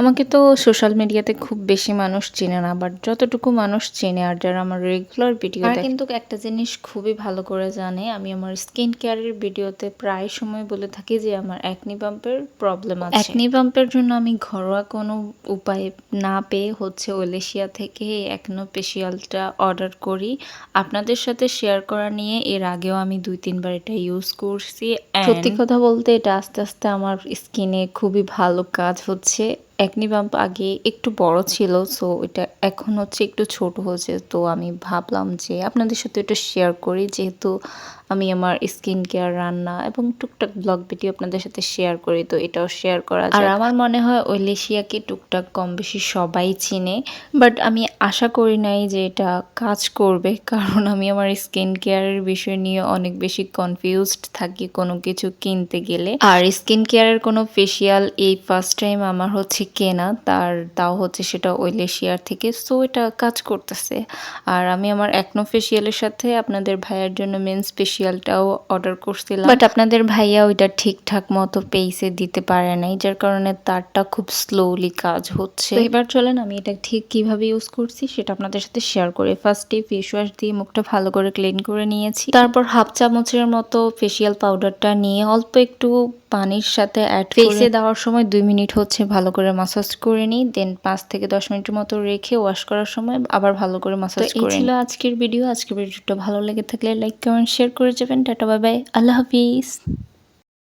আমাকে তো সোশ্যাল মিডিয়াতে খুব বেশি মানুষ চেনে না বাট যতটুকু মানুষ চেনে আর যারা আমার রেগুলার ভিডিও কিন্তু একটা জিনিস খুবই ভালো করে জানে আমি আমার স্কিন কেয়ারের ভিডিওতে প্রায় সময় বলে থাকি যে আমার অ্যাকনি বাম্পের প্রবলেম আছে। অ্যাকনি বাম্পের জন্য আমি ঘরোয়া কোনো উপায় না পেয়ে হচ্ছে ওলেশিয়া থেকে অ্যাকনো ফেসিয়ালটা অর্ডার করি। আপনাদের সাথে শেয়ার করা নিয়ে এর আগেও আমি দুই তিনবার এটা ইউজ করছি। সত্যি কথা বলতে এটা আস্তে আস্তে আমার স্কিনে খুবই ভালো কাজ হচ্ছে। অ্যাকনি বাম্প আগে একটু বড় ছিল সো এটা এখন হচ্ছে একটু ছোট হয়েছে তো আমি ভাবলাম যে আপনাদের সাথে এটা শেয়ার করি যেহেতু আমি আমার স্কিন কেয়ার রান্না এবং টুকটাক ব্লগ ভিডিও আপনাদের সাথে শেয়ার করি তো এটাও শেয়ার করা আর আমার মনে হয় ওইলেশিয়াকে টুকটাক কম বেশি সবাই চিনে বাট আমি আশা করি নাই যে এটা কাজ করবে কারণ আমি আমার স্কিন কেয়ারের বিষয় নিয়ে অনেক বেশি কনফিউজড থাকি কোনো কিছু কিনতে গেলে। আর স্কিন কেয়ারের কোনো ফেসিয়াল এই ফার্স্ট টাইম আমার হচ্ছে কেনা তার তাও হচ্ছে সেটা ওইলেশিয়ার থেকে। সো এটা কাজ করতেছে। আর আমি আমার অ্যাকনো ফেসিয়ালের সাথে আপনাদের ভাইয়ার জন্য মেন স্পেশিয়ালটাও অর্ডার করছিলাম। বাট আপনাদের ভাইয়া ওইটা ঠিকঠাক মতো পেইসে দিতে পারে নাই যার কারণে তারটা খুব স্লোলি কাজ হচ্ছে। এবার চলেন আমি এটা ঠিক কীভাবে ইউজ করছি সেটা আপনাদের সাথে শেয়ার করি। ফার্স্টে ফেস ওয়াশ দিয়ে মুখটা ভালো করে ক্লিন করে নিয়েছি। তারপর হাফ চামচের মতো ফেসিয়াল পাউডারটা নিয়ে অল্প একটু পানির সাথে অ্যাড ফেসে দেওয়ার সময় দুই মিনিট হচ্ছে ভালো করে মাসাজ করে নিই দেন পাঁচ থেকে দশ মিনিটের মতো রেখে ওয়াশ করার সময় আবার ভালো করে মাসাজ করে ছিল আজকের ভিডিও আজকের ভিডিওটা ভালো লেগে থাকলে লাইক কমেন্ট শেয়ার করে যাবেন। টাটা বাই বাই আল্লাহ হাফিজ।